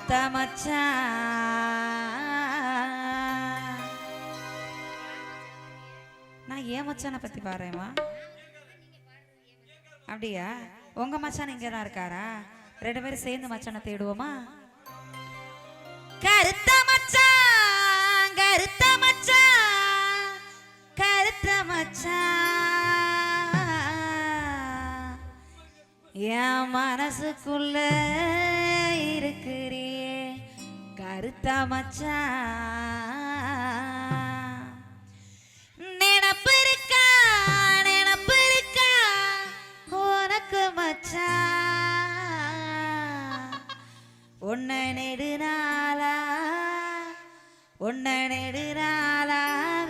கருத்த மச்சான் நான் ஏன் மச்சானை பத்தி பாடுறேம்மா? அப்படியா? உங்க மச்சான் இங்கே தான் இருக்காரா? ரெண்டு பேரும் சேர்ந்து மச்சானை தேடுவோமா? கருத்த மச்சான் கருத்த மச்சான் கருத்த மச்சான் என் மனசுக்குள்ள கருத்த மச்சான் நினப்பு இருக்கா? நினப்பு இருக்கா? உனக்கு மச்சான் உன்னை நெடுநாளா உன்னை நெடுநாளா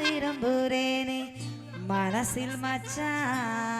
விரும்புறேனே. மனசில் மச்சான்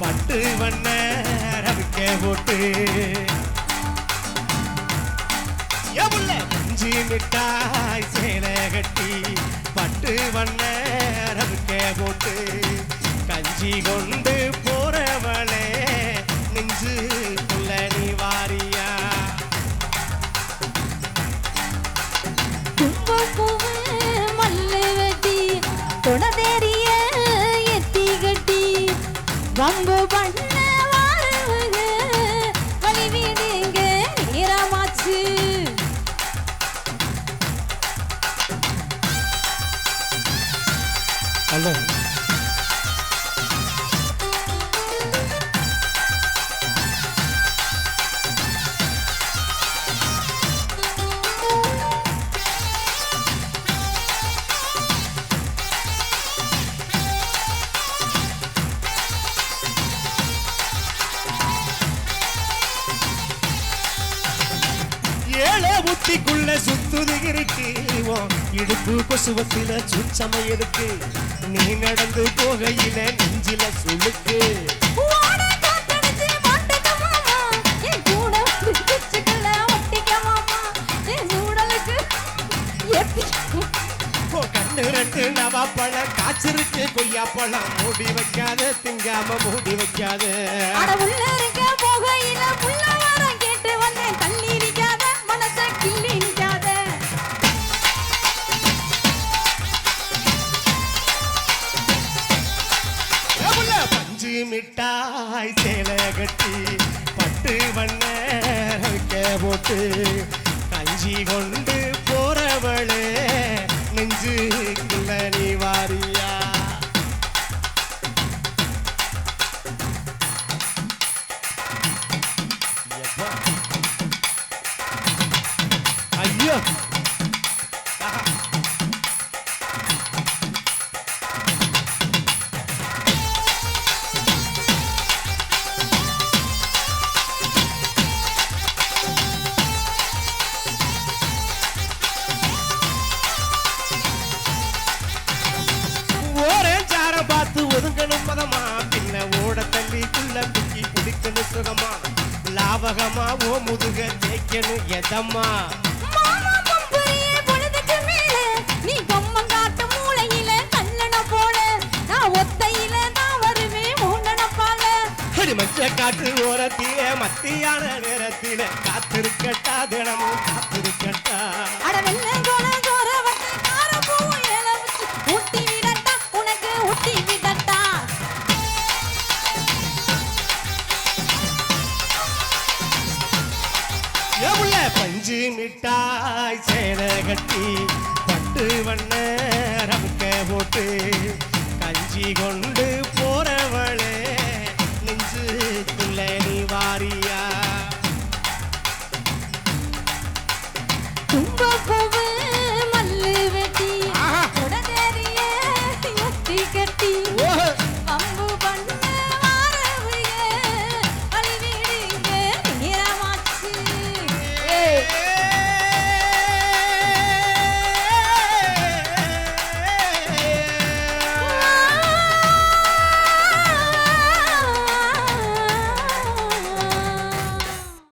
பட்டு வண்ண ரவிக்க போட்டு எவுள்ள மிட்டாய் சேலை கட்டி பட்டு வண்ண ரவிக்க போட்டு கஞ்சி கொண்டு போறவளே நெஞ்சு ஹலோ ஏழை புத்திக்குள்ள சுத்துது இருக்கு இடுப்பு கொசுவத்தில சுச்சமை இருக்கு நீ நடந்து போகையில நெஞ்சில கண்ணு ரெண்டு நவாப்பழம் காய்ச்சிருக்கு. கொய்யாப்பழம் மூடி வைக்காத திங்காம மூடி வைக்காத. எவ்வள மிட்டாய் சேலை கட்டி பட்டு வண்ண போட்டு கஞ்சி கொண்டு போறவளே நெஞ்சு நீ வாரியா எப்பா? ஒதுங்கணும் பதமா? பின்ன ஓட தள்ளிக்குள்ள குக்கி குடிக்கணும் சுகமா? லாபகமா ஓ முதுக தேய்க்கணும் எதம்மா? நீ கம்மம் காட்டு மூளையில கல்லண போல நான் ஒத்தையில தான் வருவேன் மூண்டன பால அடி மச்ச காற்று ஓரத்திலே மத்தியான நேரத்திலே. காத்திருக்கட்டா தினமும் காத்திருக்கட்டா. அட வெள்ள பஞ்சு மிட்டாய் சேலை கட்டி பட்டு வண்ண ரமுக்க போட்டு கஞ்சி கொண்டு போறவளே நெஞ்சு துள்ளி வாரியா?